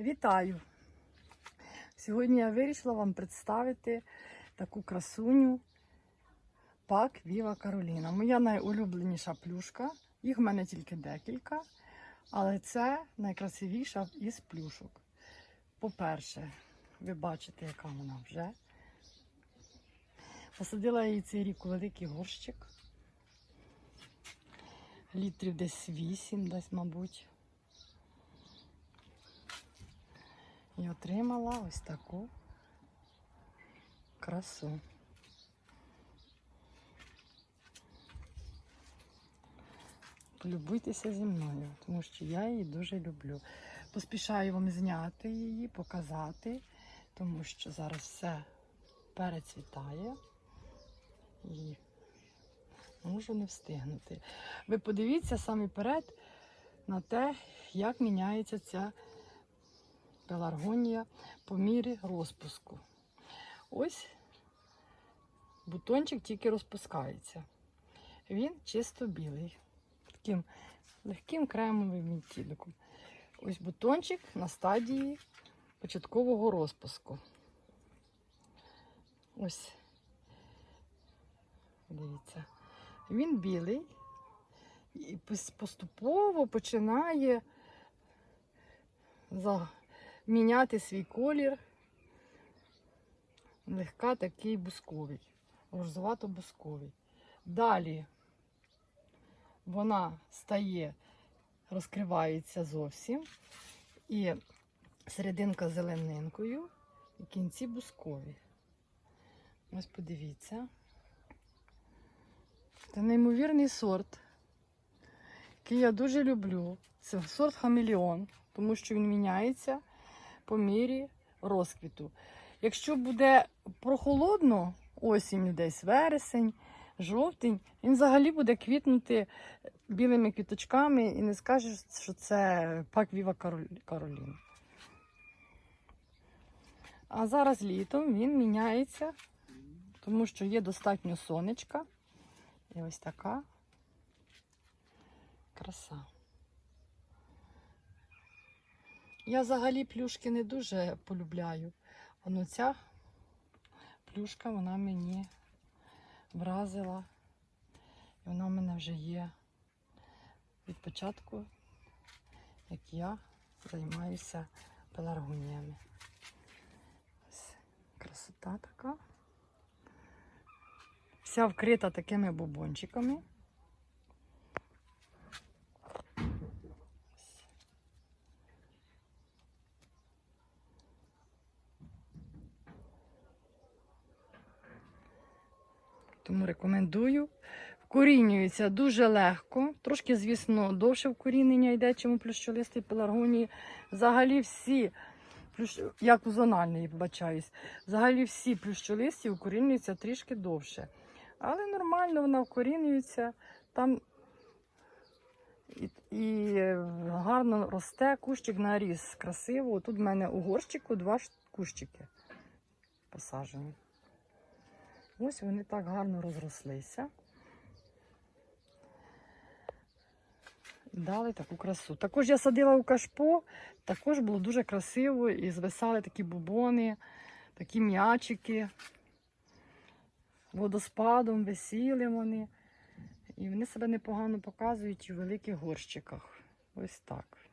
Вітаю! Сьогодні я вирішила вам представити таку красуню пак Віва Кароліна. Моя найулюбленіша плюшка. Їх в мене тільки декілька, але це найкрасивіша із плюшок. По-перше, ви бачите, яка вона вже. Посадила її цей рік у великий горщик. Літрів десь 8, десь, мабуть. І отримала ось таку красу. Полюбуйтеся зі мною, тому що я її дуже люблю. Поспішаю вам зняти її, показати, тому що зараз все перецвітає і можу не встигнути. Ви подивіться самі перед на те, як міняється ця пеларгонія по мірі розпуску. Ось бутончик тільки розпускається. Він чисто білий, таким легким кремовим відтінком. Ось бутончик на стадії початкового розпуску. Ось, дивіться, він білий і поступово починає за міняти свій колір. Легка такий бусковий, розувато-бусковий. Далі вона стає, розкривається зовсім. І серединка зеленинкою, і кінці бускові. Ось подивіться. Це неймовірний сорт, який я дуже люблю. Це сорт хамелеон, тому що він міняється по мірі розквіту. Якщо буде прохолодно, осінь десь вересень, жовтень, він взагалі буде квітнути білими квіточками і не скажеш, що це пак Віва Каролі- Кароліна. А зараз літом він міняється, тому що є достатньо сонечка. І ось така краса. Я взагалі плюшки не дуже полюбляю. Ну ця плюшка вона мені вразила. І вона в мене вже є від початку, як я займаюся пеларгоніями. Ось красота така. Вся вкрита такими бубончиками. Тому рекомендую. Вкорінюється дуже легко. Трошки, звісно, довше вкорінення йде, чим у плющолистій пеларгонії. Взагалі всі, як у зональної, вибачаюсь, взагалі всі плющолисті укорінюються трішки довше. Але нормально вона вкорінюється. Там і, і гарно росте, кущик наріс красиво. Тут в мене у горщику два кущики посаджені. Ось вони так гарно розрослися. Дали таку красу. Також я садила у кашпо, також було дуже красиво і звисали такі бубони, такі м'ячики. Водоспадом висіли вони. І вони себе непогано показують у великих горщиках. Ось так.